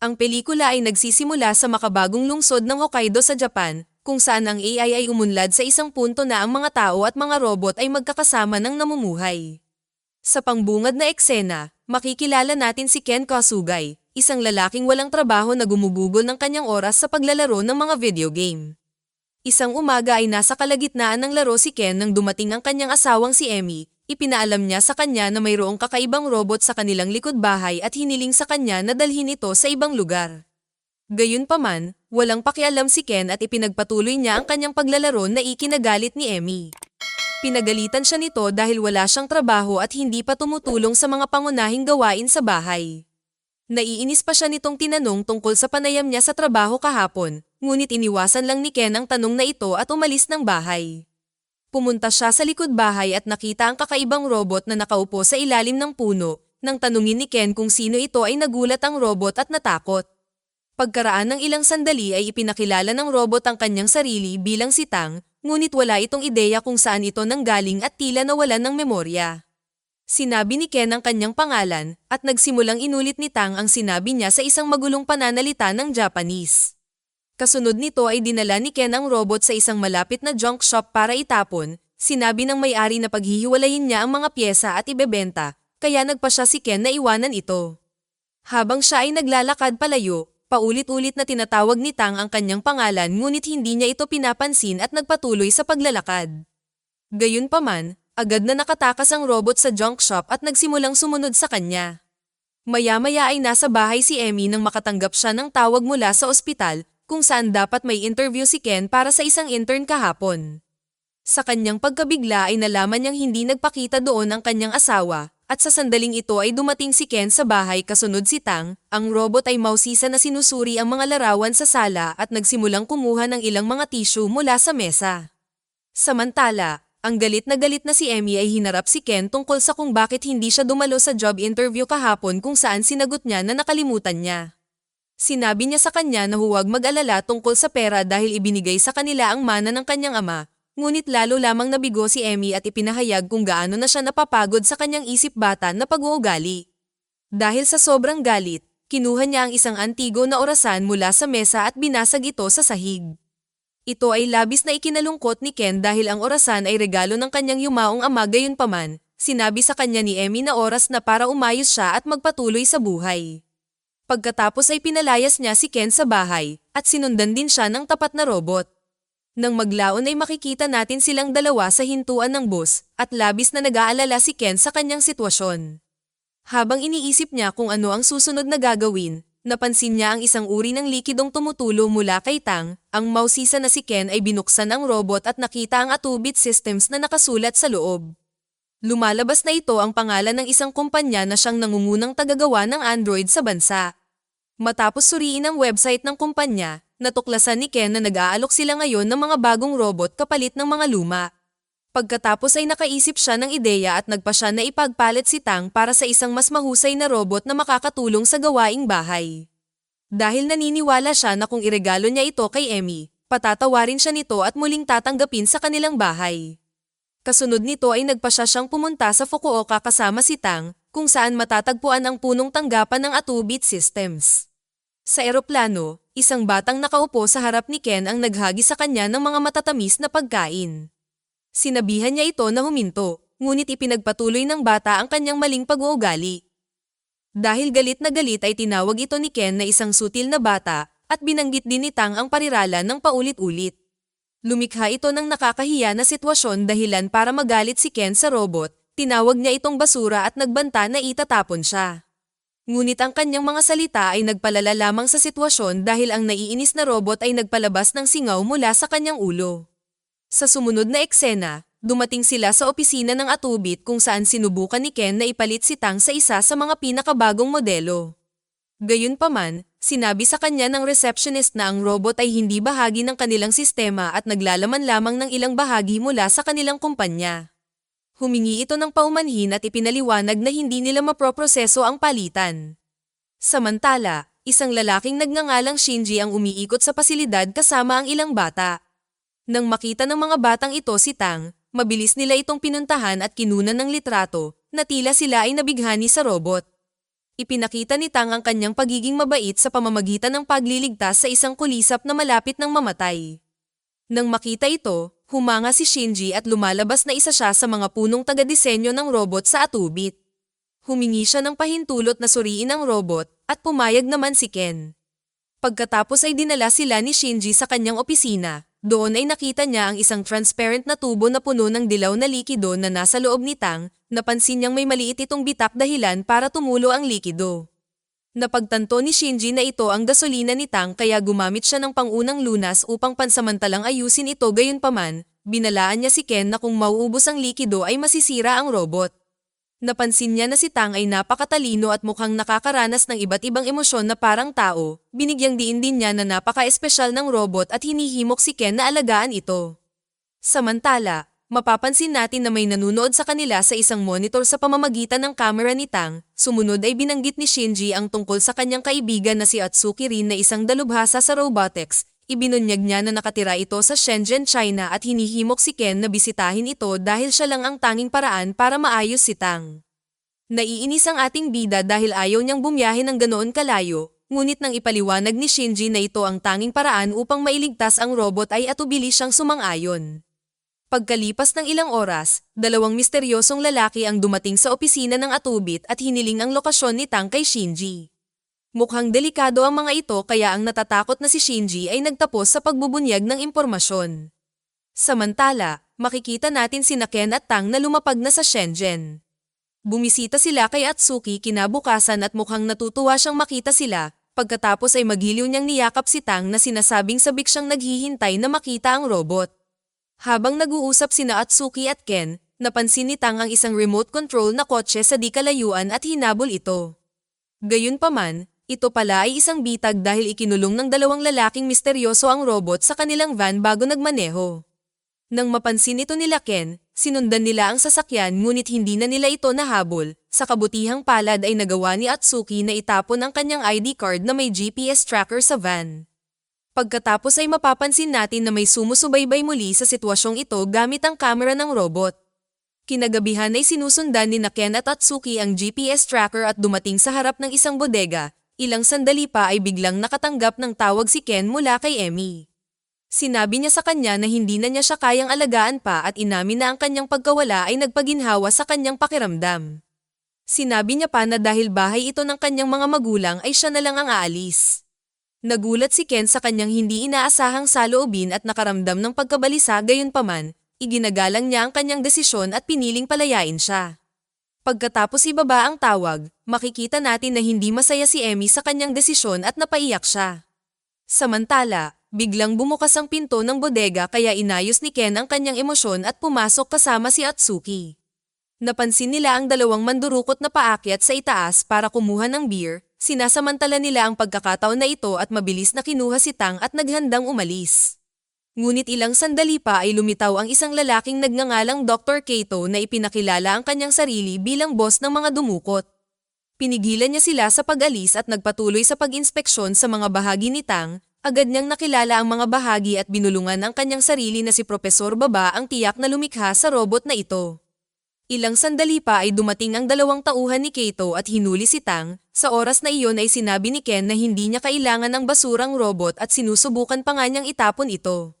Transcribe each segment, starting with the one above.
Ang pelikula ay nagsisimula sa makabagong lungsod ng Hokkaido sa Japan, kung saan ang AI ay umunlad sa isang punto na ang mga tao at mga robot ay magkakasama ng namumuhay. Sa pangbungad na eksena, makikilala natin si Ken Kasugay, isang lalaking walang trabaho na gumugugol ng kanyang oras sa paglalaro ng mga video game. Isang umaga ay nasa kalagitnaan ng laro si Ken nang dumating ang kanyang asawang si Emmy, ipinaalam niya sa kanya na mayroong kakaibang robot sa kanilang likod bahay at hiniling sa kanya na dalhin ito sa ibang lugar. Gayunpaman, walang pakialam si Ken at ipinagpatuloy niya ang kanyang paglalaro na ikinagalit ni Emmy. Pinagalitan siya nito dahil wala siyang trabaho at hindi pa tumutulong sa mga pangunahing gawain sa bahay. Naiinis pa siya nitong tinanong tungkol sa panayam niya sa trabaho kahapon, ngunit iniwasan lang ni Ken ang tanong na ito at umalis ng bahay. Pumunta siya sa likod bahay at nakita ang kakaibang robot na nakaupo sa ilalim ng puno. Nang tanungin ni Ken kung sino ito ay nagulat ang robot at natakot. Pagkaraan ng ilang sandali ay ipinakilala ng robot ang kanyang sarili bilang si Tang, ngunit wala itong ideya kung saan ito nanggaling at tila nawalan ng memorya. Sinabi ni Ken ang kanyang pangalan at nagsimulang inulit ni Tang ang sinabi niya sa isang magulong pananalita ng Japanese. Kasunod nito ay dinala ni Ken ang robot sa isang malapit na junk shop para itapon. Sinabi ng may-ari na paghihiwalayin niya ang mga pyesa at ibebenta, kaya nagpa siya si Ken na iwanan ito. Habang siya ay naglalakad palayo, paulit-ulit na tinatawag ni Tang ang kanyang pangalan ngunit hindi niya ito pinapansin at nagpatuloy sa paglalakad. Gayunpaman, agad na nakatakas ang robot sa junk shop at nagsimulang sumunod sa kanya. Maya-maya ay nasa bahay si Emmy nang makatanggap siya ng tawag mula sa ospital kung saan dapat may interview si Ken para sa isang intern kahapon. Sa kanyang pagkabigla ay nalaman niyang hindi nagpakita doon ang kanyang asawa, at sa sandaling ito ay dumating si Ken sa bahay kasunod si Tang, ang robot ay mausisa na sinusuri ang mga larawan sa sala at nagsimulang kumuha ng ilang mga tissue mula sa mesa. Samantala, ang galit na galit na si Emmy ay hinarap si Ken tungkol sa kung bakit hindi siya dumalo sa job interview kahapon kung saan sinagot niya na nakalimutan niya. Sinabi niya sa kanya na huwag mag-alala tungkol sa pera dahil ibinigay sa kanila ang mana ng kanyang ama, ngunit lalo lamang nabigo si Emmy at ipinahayag kung gaano na siya napapagod sa kanyang isip bata na pag-uugali. Dahil sa sobrang galit, kinuha niya ang isang antigo na orasan mula sa mesa at binasag ito sa sahig. Ito ay labis na ikinalungkot ni Ken dahil ang orasan ay regalo ng kanyang yumaong ama gayunpaman, sinabi sa kanya ni Emmy na oras na para umayos siya at magpatuloy sa buhay. Pagkatapos ay pinalayas niya si Ken sa bahay, at sinundan din siya ng tapat na robot. Nang maglaon ay makikita natin silang dalawa sa hintuan ng bus, at labis na nag-aalala si Ken sa kanyang sitwasyon. Habang iniisip niya kung ano ang susunod na gagawin, napansin niya ang isang uri ng likidong tumutulo mula kay Tang, ang mausisa na si Ken ay binuksan ang robot at nakita ang atubit systems na nakasulat sa loob. Lumalabas na ito ang pangalan ng isang kumpanya na siyang nangungunang tagagawa ng Android sa bansa. Matapos suriin ang website ng kumpanya, natuklasan ni Ken na nag-aalok sila ngayon ng mga bagong robot kapalit ng mga luma. Pagkatapos ay nakaisip siya ng ideya at nagpa siya na ipagpalit si Tang para sa isang mas mahusay na robot na makakatulong sa gawaing bahay. Dahil naniniwala siya na kung iregalo niya ito kay Emmy, patatawarin siya nito at muling tatanggapin sa kanilang bahay. Kasunod nito ay nagpa siya siyang pumunta sa Fukuoka kasama si Tang, kung saan matatagpuan ang punong tanggapan ng Atubit Systems. Sa eroplano, isang batang nakaupo sa harap ni Ken ang naghagi sa kanya ng mga matatamis na pagkain. Sinabihan niya ito na huminto, ngunit ipinagpatuloy ng bata ang kanyang maling pag-uugali. Dahil galit na galit ay tinawag ito ni Ken na isang sutil na bata at binanggit din ni Tang ang parirala ng paulit-ulit. Lumikha ito ng nakakahiya na sitwasyon dahilan para magalit si Ken sa robot, tinawag niya itong basura at nagbanta na itatapon siya. Ngunit ang kanyang mga salita ay nagpalala lamang sa sitwasyon dahil ang naiinis na robot ay nagpalabas ng singaw mula sa kanyang ulo. Sa sumunod na eksena, dumating sila sa opisina ng Atubit kung saan sinubukan ni Ken na ipalit si Tang sa isa sa mga pinakabagong modelo. Gayunpaman, sinabi sa kanya ng receptionist na ang robot ay hindi bahagi ng kanilang sistema at naglalaman lamang ng ilang bahagi mula sa kanilang kumpanya. Humingi ito ng paumanhin at ipinaliwanag na hindi nila maproproseso ang palitan. Samantala, isang lalaking nagngangalang Shinji ang umiikot sa pasilidad kasama ang ilang bata. Nang makita ng mga batang ito si Tang, mabilis nila itong pinuntahan at kinunan ng litrato na tila sila ay nabighani sa robot. ipinakita ni Tang ang kanyang pagiging mabait sa pamamagitan ng pagliligtas sa isang kulisap na malapit ng mamatay. Nang makita ito, humanga si Shinji at lumalabas na isa siya sa mga punong taga-disenyo ng robot sa atubit. Humingi siya ng pahintulot na suriin ang robot at pumayag naman si Ken. Pagkatapos ay dinala sila ni Shinji sa kanyang opisina. Doon ay nakita niya ang isang transparent na tubo na puno ng dilaw na likido na nasa loob ni Tang, napansin niyang may maliit itong bitak dahilan para tumulo ang likido. Napagtanto ni Shinji na ito ang gasolina ni Tang kaya gumamit siya ng pangunang lunas upang pansamantalang ayusin ito gayunpaman, binalaan niya si Ken na kung mauubos ang likido ay masisira ang robot. Napansin niya na si Tang ay napakatalino at mukhang nakakaranas ng iba't ibang emosyon na parang tao, binigyang diin din niya na napaka-espesyal ng robot at hinihimok si Ken na alagaan ito. Samantala, mapapansin natin na may nanunood sa kanila sa isang monitor sa pamamagitan ng camera ni Tang, sumunod ay binanggit ni Shinji ang tungkol sa kanyang kaibigan na si Atsuki Rin na isang dalubhasa sa robotics, Ibinunyag niya na nakatira ito sa Shenzhen, China at hinihimok si Ken na bisitahin ito dahil siya lang ang tanging paraan para maayos si Tang. Naiinis ang ating bida dahil ayaw niyang bumiyahe ng ganoon kalayo, ngunit nang ipaliwanag ni Shinji na ito ang tanging paraan upang mailigtas ang robot ay atubili siyang sumang-ayon. Pagkalipas ng ilang oras, dalawang misteryosong lalaki ang dumating sa opisina ng atubit at hiniling ang lokasyon ni Tang kay Shinji. Mukhang delikado ang mga ito kaya ang natatakot na si Shinji ay nagtapos sa pagbubunyag ng impormasyon. Samantala, makikita natin si Ken at Tang na lumapag na sa Shenzhen. Bumisita sila kay Atsuki kinabukasan at mukhang natutuwa siyang makita sila, pagkatapos ay maghiliw niyang niyakap si Tang na sinasabing sabik siyang naghihintay na makita ang robot. Habang nag-uusap sina Atsuki at Ken, napansin ni Tang ang isang remote control na kotse sa di kalayuan at hinabol ito. Gayunpaman, ito pala ay isang bitag dahil ikinulong ng dalawang lalaking misteryoso ang robot sa kanilang van bago nagmaneho. Nang mapansin ito nila Ken, sinundan nila ang sasakyan ngunit hindi na nila ito nahabol. Sa kabutihang palad ay nagawa ni Atsuki na itapon ang kanyang ID card na may GPS tracker sa van. Pagkatapos ay mapapansin natin na may sumusubaybay muli sa sitwasyong ito gamit ang kamera ng robot. Kinagabihan ay sinusundan ni na Ken at Atsuki ang GPS tracker at dumating sa harap ng isang bodega, Ilang sandali pa ay biglang nakatanggap ng tawag si Ken mula kay Emmy. Sinabi niya sa kanya na hindi na niya siya kayang alagaan pa at inamin na ang kanyang pagkawala ay nagpaginhawa sa kanyang pakiramdam. Sinabi niya pa na dahil bahay ito ng kanyang mga magulang ay siya na lang ang aalis. Nagulat si Ken sa kanyang hindi inaasahang saloobin at nakaramdam ng pagkabalisa gayunpaman, iginagalang niya ang kanyang desisyon at piniling palayain siya. Pagkatapos ibaba ang tawag, makikita natin na hindi masaya si Emmy sa kanyang desisyon at napaiyak siya. Samantala, biglang bumukas ang pinto ng bodega kaya inayos ni Ken ang kanyang emosyon at pumasok kasama si Atsuki. Napansin nila ang dalawang mandurukot na paakyat sa itaas para kumuha ng beer, sinasamantala nila ang pagkakataon na ito at mabilis na kinuha si Tang at naghandang umalis. Ngunit ilang sandali pa ay lumitaw ang isang lalaking nagngangalang Dr. Kato na ipinakilala ang kanyang sarili bilang boss ng mga dumukot. Pinigilan niya sila sa pag-alis at nagpatuloy sa pag-inspeksyon sa mga bahagi ni Tang, agad niyang nakilala ang mga bahagi at binulungan ang kanyang sarili na si Profesor Baba ang tiyak na lumikha sa robot na ito. Ilang sandali pa ay dumating ang dalawang tauhan ni Kato at hinuli si Tang, sa oras na iyon ay sinabi ni Ken na hindi niya kailangan ng basurang robot at sinusubukan pa nga niyang itapon ito.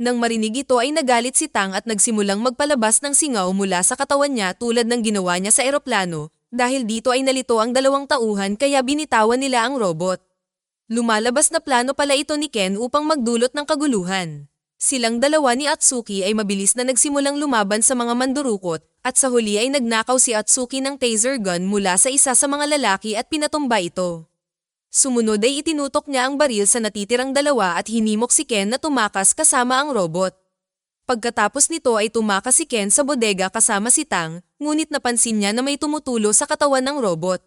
Nang marinig ito ay nagalit si Tang at nagsimulang magpalabas ng singaw mula sa katawan niya tulad ng ginawa niya sa eroplano, dahil dito ay nalito ang dalawang tauhan kaya binitawan nila ang robot. Lumalabas na plano pala ito ni Ken upang magdulot ng kaguluhan. Silang dalawa ni Atsuki ay mabilis na nagsimulang lumaban sa mga mandurukot at sa huli ay nagnakaw si Atsuki ng taser gun mula sa isa sa mga lalaki at pinatumba ito. Sumunod ay itinutok niya ang baril sa natitirang dalawa at hinimok si Ken na tumakas kasama ang robot. Pagkatapos nito ay tumakas si Ken sa bodega kasama si Tang, ngunit napansin niya na may tumutulo sa katawan ng robot.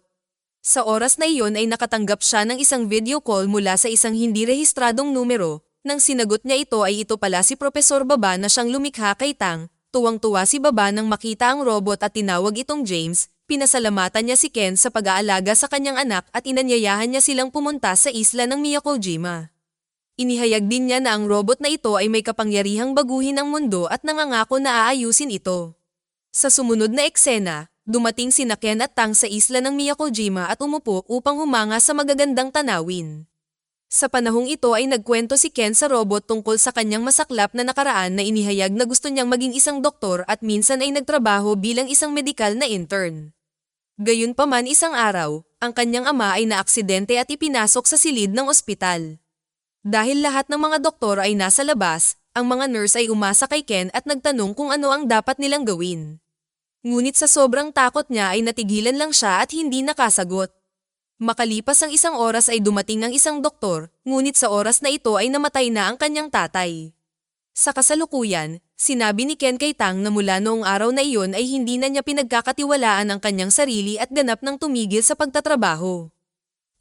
Sa oras na iyon ay nakatanggap siya ng isang video call mula sa isang hindi rehistradong numero. Nang sinagot niya ito ay ito pala si Profesor Baba na siyang lumikha kay Tang. Tuwang-tuwa si Baba nang makita ang robot at tinawag itong James, Pinasalamatan niya si Ken sa pag-aalaga sa kanyang anak at inanyayahan niya silang pumunta sa isla ng Miyakojima. Inihayag din niya na ang robot na ito ay may kapangyarihang baguhin ang mundo at nangangako na aayusin ito. Sa sumunod na eksena, dumating si Ken at Tang sa isla ng Miyakojima at umupo upang humanga sa magagandang tanawin. Sa panahong ito ay nagkwento si Ken sa robot tungkol sa kanyang masaklap na nakaraan na inihayag na gusto niyang maging isang doktor at minsan ay nagtrabaho bilang isang medikal na intern. Gayunpaman isang araw, ang kanyang ama ay naaksidente at ipinasok sa silid ng ospital. Dahil lahat ng mga doktor ay nasa labas, ang mga nurse ay umasa kay Ken at nagtanong kung ano ang dapat nilang gawin. Ngunit sa sobrang takot niya ay natigilan lang siya at hindi nakasagot. Makalipas ang isang oras ay dumating ang isang doktor, ngunit sa oras na ito ay namatay na ang kanyang tatay. Sa kasalukuyan, sinabi ni Ken kay Tang na mula noong araw na iyon ay hindi na niya pinagkakatiwalaan ang kanyang sarili at ganap ng tumigil sa pagtatrabaho.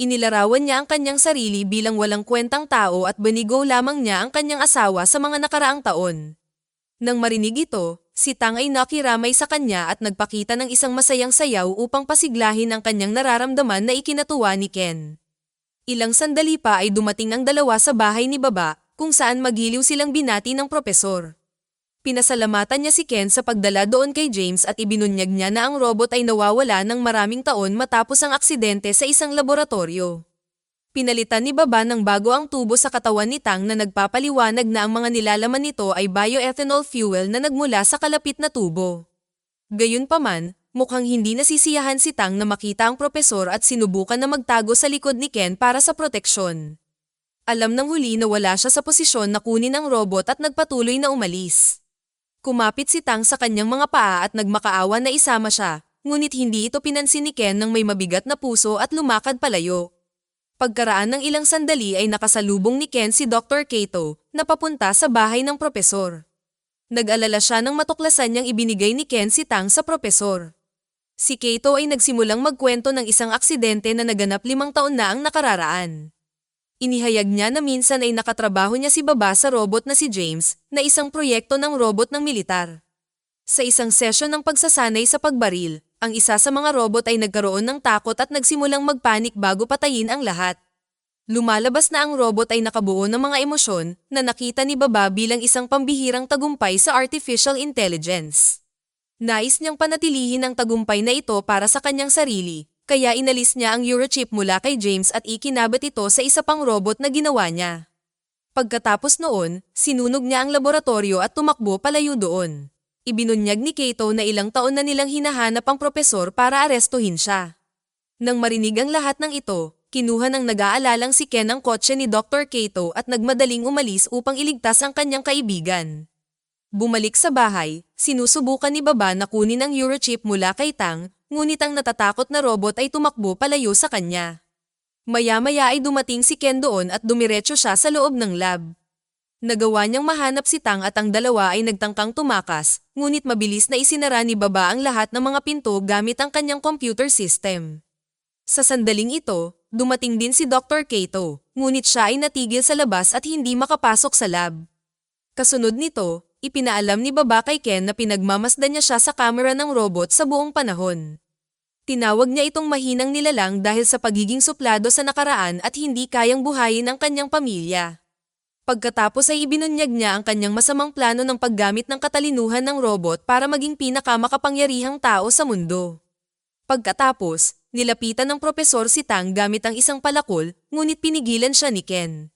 Inilarawan niya ang kanyang sarili bilang walang kwentang tao at banigo lamang niya ang kanyang asawa sa mga nakaraang taon. Nang marinig ito, si Tang ay nakiramay sa kanya at nagpakita ng isang masayang sayaw upang pasiglahin ang kanyang nararamdaman na ikinatuwa ni Ken. Ilang sandali pa ay dumating ang dalawa sa bahay ni Baba kung saan magiliw silang binati ng propesor. Pinasalamatan niya si Ken sa pagdala doon kay James at ibinunyag niya na ang robot ay nawawala ng maraming taon matapos ang aksidente sa isang laboratorio. Pinalitan ni Baba ng bago ang tubo sa katawan ni Tang na nagpapaliwanag na ang mga nilalaman nito ay bioethanol fuel na nagmula sa kalapit na tubo. Gayunpaman, mukhang hindi nasisiyahan si Tang na makita ang propesor at sinubukan na magtago sa likod ni Ken para sa proteksyon. Alam ng huli na wala siya sa posisyon na kunin ang robot at nagpatuloy na umalis. Kumapit si Tang sa kanyang mga paa at nagmakaawa na isama siya, ngunit hindi ito pinansin ni Ken ng may mabigat na puso at lumakad palayo. Pagkaraan ng ilang sandali ay nakasalubong ni Ken si Dr. Kato na papunta sa bahay ng propesor. Nag-alala siya nang matuklasan niyang ibinigay ni Ken si Tang sa propesor. Si Kato ay nagsimulang magkwento ng isang aksidente na naganap limang taon na ang nakararaan. Inihayag niya na minsan ay nakatrabaho niya si Baba sa robot na si James na isang proyekto ng robot ng militar. Sa isang sesyon ng pagsasanay sa pagbaril, ang isa sa mga robot ay nagkaroon ng takot at nagsimulang magpanik bago patayin ang lahat. Lumalabas na ang robot ay nakabuo ng mga emosyon na nakita ni Baba bilang isang pambihirang tagumpay sa artificial intelligence. Nais niyang panatilihin ang tagumpay na ito para sa kanyang sarili, kaya inalis niya ang Eurochip mula kay James at ikinabit ito sa isa pang robot na ginawa niya. Pagkatapos noon, sinunog niya ang laboratorio at tumakbo palayo doon. Ibinunyag ni Kato na ilang taon na nilang hinahanap ang propesor para arestuhin siya. Nang marinig ang lahat ng ito, kinuha ng nag-aalalang si Ken ang kotse ni Dr. Kato at nagmadaling umalis upang iligtas ang kanyang kaibigan. Bumalik sa bahay, sinusubukan ni Baba na kunin ang Eurochip mula kay Tang, ngunit ang natatakot na robot ay tumakbo palayo sa kanya. Maya-maya ay dumating si Ken doon at dumiretso siya sa loob ng lab. Nagawa niyang mahanap si Tang at ang dalawa ay nagtangkang tumakas, ngunit mabilis na isinara ni Baba ang lahat ng mga pinto gamit ang kanyang computer system. Sa sandaling ito, dumating din si Dr. Kato, ngunit siya ay natigil sa labas at hindi makapasok sa lab. Kasunod nito, ipinaalam ni Baba kay Ken na pinagmamasdan niya siya sa kamera ng robot sa buong panahon. Tinawag niya itong mahinang nilalang dahil sa pagiging suplado sa nakaraan at hindi kayang buhayin ang kanyang pamilya. Pagkatapos ay ibinunyag niya ang kanyang masamang plano ng paggamit ng katalinuhan ng robot para maging pinakamakapangyarihang tao sa mundo. Pagkatapos, nilapitan ng propesor si Tang gamit ang isang palakol, ngunit pinigilan siya ni Ken.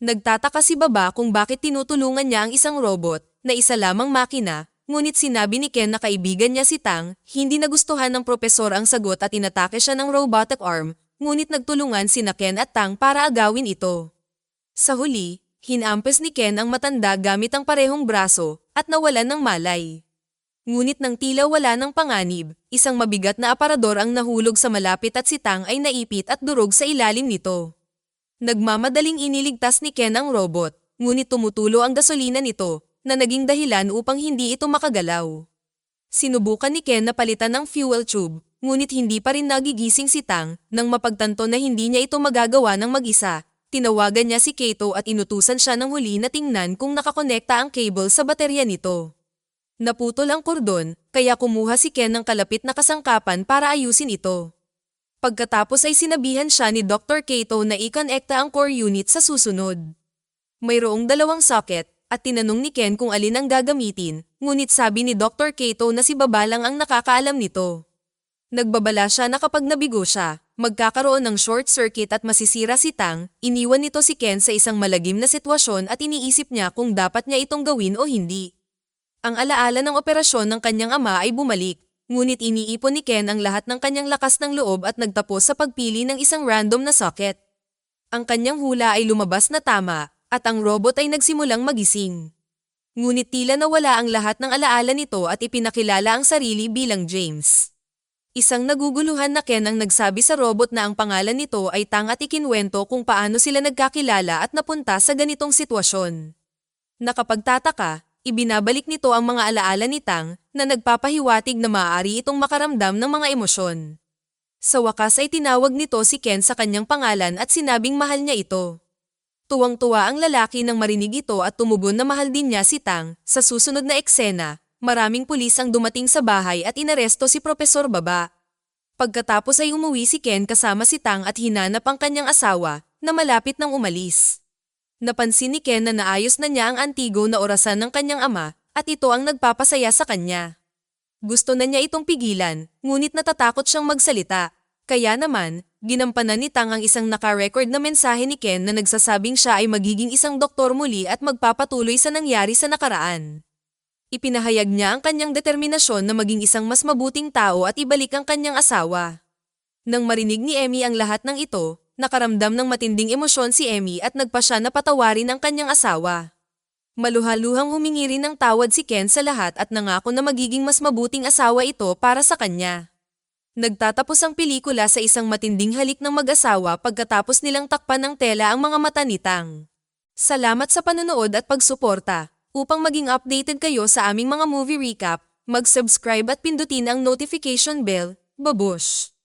Nagtataka si Baba kung bakit tinutulungan niya ang isang robot, na isa lamang makina, ngunit sinabi ni Ken na kaibigan niya si Tang, hindi nagustuhan ng propesor ang sagot at inatake siya ng robotic arm, ngunit nagtulungan sina Ken at Tang para agawin ito. Sa huli, Hinampes ni Ken ang matanda gamit ang parehong braso at nawalan ng malay. Ngunit nang tila wala ng panganib, isang mabigat na aparador ang nahulog sa malapit at si Tang ay naipit at durog sa ilalim nito. Nagmamadaling iniligtas ni Ken ang robot, ngunit tumutulo ang gasolina nito na naging dahilan upang hindi ito makagalaw. Sinubukan ni Ken na palitan ng fuel tube, ngunit hindi pa rin nagigising si Tang nang mapagtanto na hindi niya ito magagawa ng mag-isa Tinawagan niya si Kato at inutusan siya ng huli na tingnan kung nakakonekta ang cable sa baterya nito. Naputol ang kordon, kaya kumuha si Ken ng kalapit na kasangkapan para ayusin ito. Pagkatapos ay sinabihan siya ni Dr. Kato na i-connecta ang core unit sa susunod. Mayroong dalawang socket, at tinanong ni Ken kung alin ang gagamitin, ngunit sabi ni Dr. Kato na si Baba lang ang nakakaalam nito. Nagbabala siya na kapag nabigo siya, magkakaroon ng short circuit at masisira si Tang, iniwan nito si Ken sa isang malagim na sitwasyon at iniisip niya kung dapat niya itong gawin o hindi. Ang alaala ng operasyon ng kanyang ama ay bumalik, ngunit iniipon ni Ken ang lahat ng kanyang lakas ng loob at nagtapos sa pagpili ng isang random na socket. Ang kanyang hula ay lumabas na tama, at ang robot ay nagsimulang magising. Ngunit tila nawala ang lahat ng alaala nito at ipinakilala ang sarili bilang James. Isang naguguluhan na Ken ang nagsabi sa robot na ang pangalan nito ay Tang at ikinwento kung paano sila nagkakilala at napunta sa ganitong sitwasyon. Nakapagtataka, ibinabalik nito ang mga alaala ni Tang na nagpapahiwatig na maaari itong makaramdam ng mga emosyon. Sa wakas ay tinawag nito si Ken sa kanyang pangalan at sinabing mahal niya ito. Tuwang-tuwa ang lalaki nang marinig ito at tumugon na mahal din niya si Tang. Sa susunod na eksena, maraming pulis ang dumating sa bahay at inaresto si Propesor Baba. Pagkatapos ay umuwi si Ken kasama si Tang at hinanap ang kanyang asawa na malapit nang umalis. Napansin ni Ken na naayos na niya ang antigo na orasan ng kanyang ama at ito ang nagpapasaya sa kanya. Gusto na niya itong pigilan, ngunit natatakot siyang magsalita. Kaya naman, ginampanan ni Tang ang isang naka-record na mensahe ni Ken na nagsasabing siya ay magiging isang doktor muli at magpapatuloy sa nangyari sa nakaraan. Ipinahayag niya ang kanyang determinasyon na maging isang mas mabuting tao at ibalik ang kanyang asawa. Nang marinig ni Emmy ang lahat ng ito, nakaramdam ng matinding emosyon si Emmy at nagpa siya na patawarin ang kanyang asawa. Maluhaluhang humingi rin ng tawad si Ken sa lahat at nangako na magiging mas mabuting asawa ito para sa kanya. Nagtatapos ang pelikula sa isang matinding halik ng mag-asawa pagkatapos nilang takpan ng tela ang mga mata ni Tang. Salamat sa panonood at pagsuporta. Upang maging updated kayo sa aming mga movie recap, mag-subscribe at pindutin ang notification bell. Babush!